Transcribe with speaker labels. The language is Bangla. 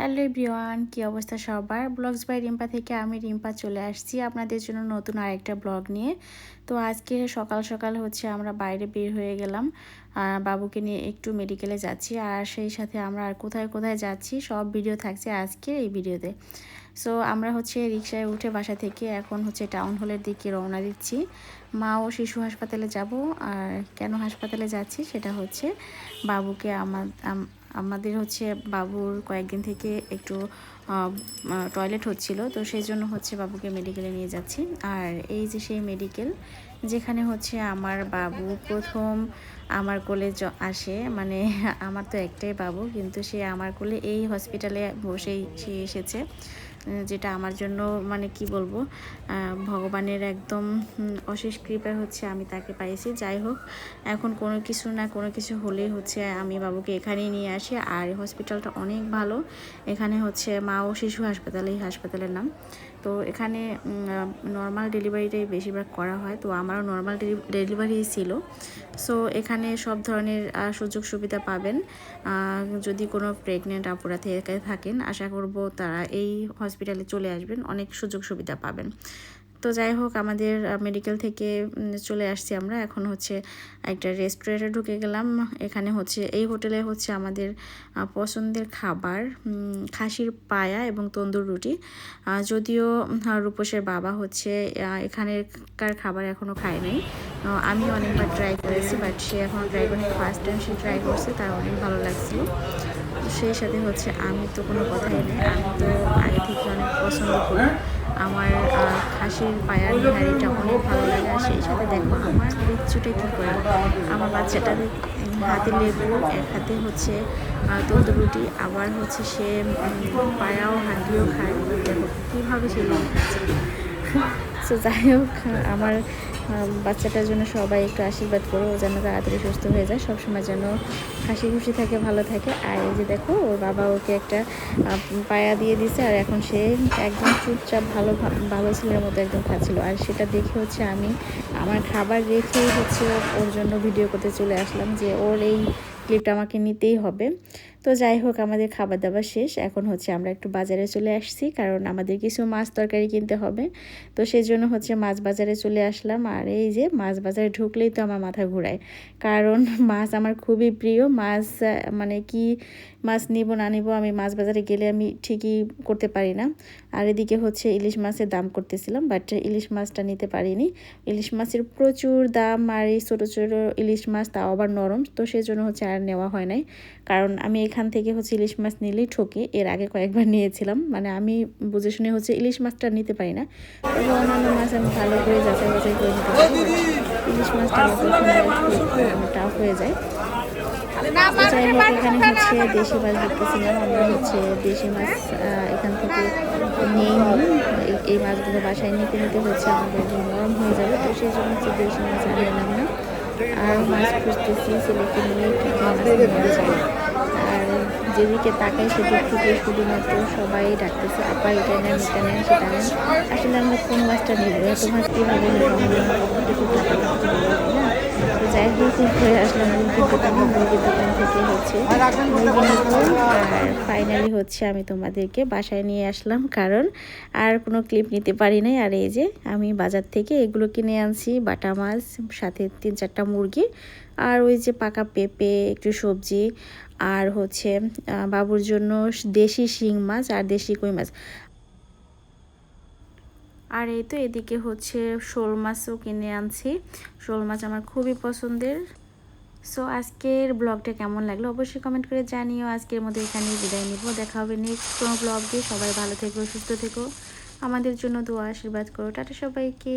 Speaker 1: হ্যালো এভরিওয়ান, কী অবস্থা সবার? ব্লগস বাই রিম্পা থেকে আমি রিম্পা চলে আসছি আপনাদের জন্য নতুন আরেকটা ব্লগ নিয়ে। তো আজকে সকাল সকাল হচ্ছে আমরা বাইরে বের হয়ে গেলাম। বাবুকে নিয়ে একটু মেডিকেলে যাচ্ছি আর সেই সাথে আমরা আর কোথায় কোথায় যাচ্ছি সব ভিডিও থাকছে আজকে এই ভিডিওতে সো আমরা হচ্ছে রিক্সায় উঠে বাসা থেকে এখন হচ্ছে টাউন হলের দিকে রওনা দিচ্ছি। মা ও শিশু হাসপাতালে যাব আর কেন হাসপাতালে যাচ্ছি সেটা হচ্ছে বাবুকে আমার আমাদের হচ্ছে বাবুর কয়েকদিন থেকে একটু টয়লেট হচ্ছিল, তো সেই জন্য হচ্ছে বাবুকে মেডিকেলে নিয়ে যাচ্ছি। আর এই যে সেই মেডিকেল যেখানে হচ্ছে আমার বাবু প্রথম আমার কোলে আসে মানে আমার তো একটাই বাবু, কিন্তু সে আমার কোলে এই হসপিটালে বসেই, সে এসেছে। যেটা আমার জন্য মানে কি বলব ভগবানের একদম অশেষ কৃপা হচ্ছে আমি তাকে পাইছি যাই হোক, এখন কোনো কিছু না কোনো কিছু হলেই হচ্ছে আমি বাবুকে এখানেই নিয়ে আসি। আর হসপিটালটা অনেক ভালো। এখানে হচ্ছে মা ও শিশু হাসপাতাল, এই হাসপাতালের নাম। তো এখানে নর্মাল ডেলিভারিটাই বেশিরভাগ করা হয়। তো আমারও নর্মাল ডেলিভারি ছিল। সো এখানে সব ধরনের সুযোগ সুবিধা পাবেন। যদি কোনো প্রেগনেন্ট আপুরা থেকে থাকেন, আশা করব তারা এই হসপিটালে চলে আসবেন, অনেক সুযোগ সুবিধা পাবেন। তো যাই হোক, আমাদের মেডিকেল থেকে চলে আসছি আমরা। এখন হচ্ছে একটা রেস্টুরেন্টে ঢুকে গেলাম। এখানে হচ্ছে, এই হোটেলে হচ্ছে আমাদের পছন্দের খাবার খাসির পায়া এবং তন্দুর রুটি। যদিও রূপসের বাবা হচ্ছে এখানেকার খাবার এখনও খায় নাই। আমি অনেকবার ট্রাই করেছি বাট সে এখন ট্রাই করেনি। ফার্স্ট টাইম সে ট্রাই করছে, তার অনেক ভালো লাগছিল। সেই সাথে হচ্ছে, আমি তো কোনো কথাই নেই। আমি আমার খাসির পায়ার বিহারিটা অনেক ভালো লাগে, আর সেই সাথে দেখো আমার বিচ্ছুটা কী করে। আমার বাচ্চাটা হাতে লেবু, এক হাতে হচ্ছে তন্দুর রুটি, আবার হচ্ছে সে পায়াও হাঁডিও খায়। দেখো কীভাবে সে খাচ্ছে যাই হোক, আমার বাচ্চাটার জন্য সবাই একটু আশীর্বাদ করো, ও যেন তাড়াতাড়ি সুস্থ হয়ে যায়, সবসময় যেন হাসি খুশি থাকে, ভালো থাকে। আর এই যে দেখো, ওর বাবা ওকে একটা পায়া দিয়ে দিছে, আর এখন সে একদম চুপচাপ ভালো ভালো ছেলের মতো একদম খাচ্ছিল। আর সেটা দেখে হচ্ছে আমি আমার খাবার রেখেই হচ্ছে ওর জন্য ভিডিও করতে চলে আসলাম যে ওর এই ক্লিপটা আমাকে নিতেই হবে। তো যাই হোক, আমাদের খাবার দাবার শেষ। এখন হচ্ছে আমরা একটু বাজারে চলে আসছি, কারণ আমাদের কিছু মাছ তরকারি কিনতে হবে। তো সেই জন্য হচ্ছে মাছ বাজারে চলে আসলাম। আর এই যে মাছ বাজারে ঢুকলেই তো আমার মাথা ঘুরায়। কারণ মাছ আমার খুবই প্রিয়। মাছ মানে কি মাছ নিব না নিব, আমি মাছ বাজারে গেলে আমি ঠিকই করতে পারি না। আর এদিকে হচ্ছে ইলিশ মাছের দাম করতেছিলাম বাট ইলিশ মাছটা নিতে পারিনি। ইলিশ মাছের প্রচুর দাম, আর এই ছোটো ছোটো ইলিশ মাছ তাও আবার নরম। তো সেই জন্য হচ্ছে আর নেওয়া হয় নাই। কারণ আমি এখান থেকে হচ্ছে ইলিশ মাছ নিলেই ঠকে। এর আগে কয়েকবার নিয়েছিলাম। মানে আমি বুঝে শুনে হচ্ছে ইলিশ মাছটা নিতে পারি না। তবে অন্যান্য মাছ আমি ভালো করে যাচাই বাছাই করে নিতে পারি। ইলিশ মাছটা টাফ হয়ে যায়। যাই হোক এখানে হচ্ছে দেশি মাছ দেখতেছিলাম। আমরা হচ্ছে দেশি মাছ এখান থেকে নিয়ে নিই। এই মাছগুলো বাসায় নিতে নিতে হচ্ছে আমাদের নরম হয়ে যাবে। তো সেই জন্য হচ্ছে দেশি মাছ আর এলাম না। আর মাছ খুঁজতেছি, ছেলেকে নিয়ে আর যেদিকে তাকাই সেদিক থেকে শুধুমাত্র সবাই ডাকতেছে, আপা, এটা নেন এটা নেন, সেটা নেন। আসলে আমরা কোন মাছটা নেব? এত মাছ কীভাবে নেব? না যাই হোক, ঘুরে আসলাম মুরগির দোকানে মুরগির দোকান থেকে হচ্ছে। মুরগি আর ফাইনালি হচ্ছে আমি তোমাদেরকে বাসায় নিয়ে আসলাম, কারণ আর কোনো ক্লিপ নিতে পারি নাই। আর এই যে আমি বাজার থেকে এগুলো কিনে আনছি, বাটা মাছ, সাথে তিন চারটা মুরগি, আর ওই যে পাকা পেঁপে, একটু সবজি, আর হচ্ছে বাবুর জন্য দেশি শিং মাছ আর দেশি কই মাছ। আর এই তো এদিকে হচ্ছে শোল মাছও কিনে আনছি। শোল মাছ আমার খুবই পছন্দের। সো আজকের ব্লগটা কেমন লাগল অবশ্যই কমেন্ট করে জানিও। আজকের মধ্যে এখানেই বিদায় নিব। দেখা হবে নেক্সট কোনো ব্লগ দিয়ে সবাই ভালো থেকো, সুস্থ থেকো। আমাদের জন্য দোয়া, আশীর্বাদ করো। টাটা সবাইকে।